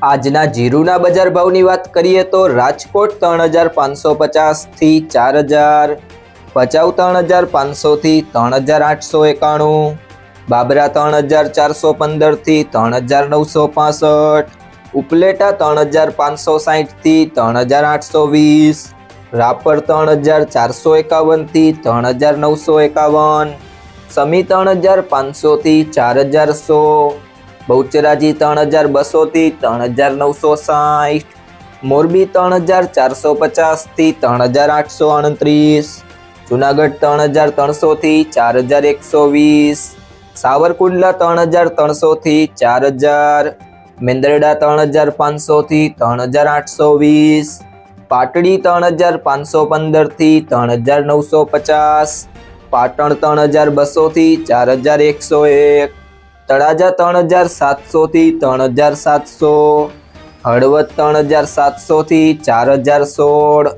આજના જીરુના બજાર ભાવની વાત કરીએ તો રાજકોટ ત્રણ હજાર પાંચસો પચાસથી ચાર હજાર ભચાઉ ત્રણ હજાર પાંચસોથી ત્રણ હજાર આઠસો એકાણું બાબરા ત્રણ હજાર ચારસો પંદરથી ત્રણ હજાર નવસો પાસઠ ઉપલેટા ત્રણ હજાર પાંચસો સાહીઠથી ત્રણ હજાર આઠસો વીસ રાપર ત્રણ હજાર ચારસો એકાવનથી ત્રણ હજાર નવસો એકાવન સમી ત્રણ હજાર પાંચસોથી ચાર હજાર સો બહુચરાજી ત્રણ હજાર બસોથી ત્રણ હજાર નવસો સાઠ મોરબી ત્રણ હજાર ચારસો પચાસથી ત્રણ હજાર આઠસો અડત્રીસ જુનાગઢ ત્રણ હજાર ત્રણસોથી ચાર હજાર એકસો વીસ સાવરકુંડલા ત્રણ હજાર ત્રણસોથી ચાર હજાર મેંદરડા ત્રણ હજાર પાંચસોથી ત્રણ હજાર આઠસો વીસ પાટડી ત્રણ હજાર પાંચસો પંદરથી ત્રણ હજાર નવસો પચાસ પાટણ ત્રણ હજાર બસોથી ચાર હજાર એકસો એક તળાજા ત્રણ હજાર સાતસોથી ત્રણ હજાર સાતસો, હળવદ ત્રણ હજાર સાતસોથી ચાર હજાર સોળ,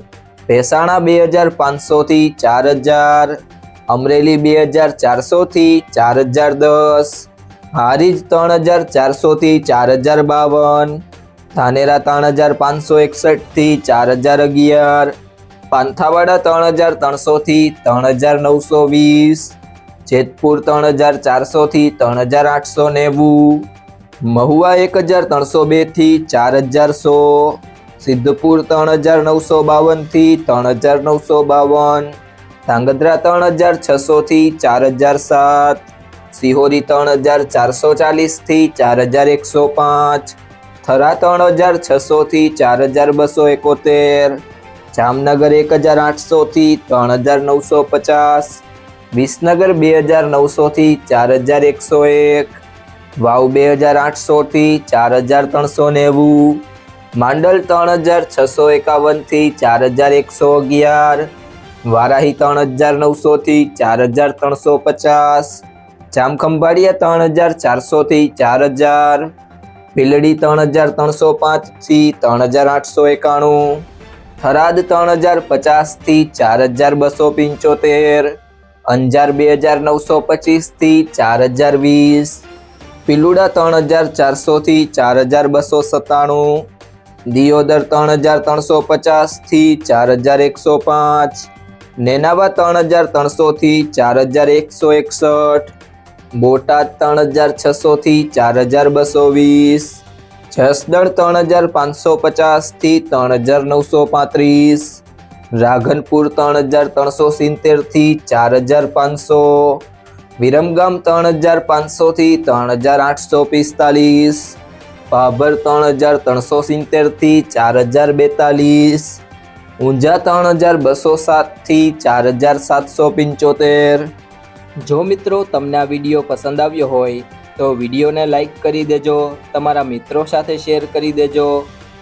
ભેસાણા બે હજાર પાંચસોથી ચાર હજાર, અમરેલી બે હજાર ચારસોથી ચાર હજાર દસ, હારીજ ત્રણ હજાર ચારસોથી ચાર હજાર બાવન, ધાનેરા ત્રણ હજાર પાંચસો એકસઠથી ચાર હજાર અગિયાર, પાંથાવાડા ત્રણ હજાર ત્રણસોથી ત્રણ હજાર નવસો વીસ જેતપુર ત્રણ હજાર ચારસોથી ત્રણ હજાર આઠસો નેવું, મહુવા એક હજાર ત્રણસો બેથી ચાર હજાર સો સિદ્ધપુર ત્રણ હજાર નવસો બાવનથી ત્રણ હજાર નવસો બાવન, ધાંગધ્રા ત્રણ હજાર છસોથી ચાર હજાર સાત, સિહોરી ત્રણ હજાર ચારસો ચાલીસથી ચાર હજાર એકસો પાંચ, થરા ત્રણ હજાર છસોથી ચાર હજાર બસો એકોતેર, જામનગર એક હજાર આઠસોથી ત્રણ હજાર નવસો પચાસ વિસનગર બે હજાર નવસોથી ચાર હજાર એકસો એક, વાવ બે હજાર આઠસોથી ચાર હજાર ત્રણસો નેવું, માંડલ ત્રણ હજાર છસો એકાવનથી ચાર હજાર એકસો અગિયાર, વારાહી ત્રણ હજાર નવસોથી ચાર હજાર ત્રણસો પચાસ, જામખંભાળિયા ત્રણ હજાર ચારસોથી ચાર હજાર, પીલડી ત્રણ હજાર ત્રણસો પાંચથી ત્રણ હજાર આઠસો એકાણું, થરાદ ત્રણ હજાર પચાસથી ચાર હજાર બસો પંચોતેર અંજાર બે હજાર નવસો પચીસથી ચાર હજાર વીસ, પિલુડા ત્રણ હજાર ચારસોથી ચાર હજાર બસો સત્તાણું, દિયોદર ત્રણ હજાર ત્રણસો પચાસથી ચાર હજાર એકસો પાંચ, નેનાવા ત્રણ હજાર ત્રણસોથી ચાર હજાર એકસો એકસઠ, બોટાદ ત્રણ હજાર છસોથી ચાર હજાર બસો વીસ, જસદણ ત્રણ હજાર પાંચસો પચાસથી ત્રણ હજાર નવસો પાંત્રીસ રાઘનપુર ત્રણ હજાર ત્રણસો સિત્તેરથી ચાર હજાર પાંચસો. વિરમગામ ત્રણ હજાર પાંચસોથી ત્રણ હજાર આઠસો પિસ્તાલીસ. ભાભર ત્રણ હજાર ત્રણસો સિત્તેરથી ચાર હજાર બેતાલીસ. ઊંઝા ત્રણ હજાર બસો સાતથી ચાર હજાર સાતસો પંચોતેર. જો મિત્રો તમને આ વીડિયો પસંદ આવ્યો હોય તો વિડીયોને લાઈક કરી દેજો, તમારા મિત્રો સાથે શેર કરી દેજો.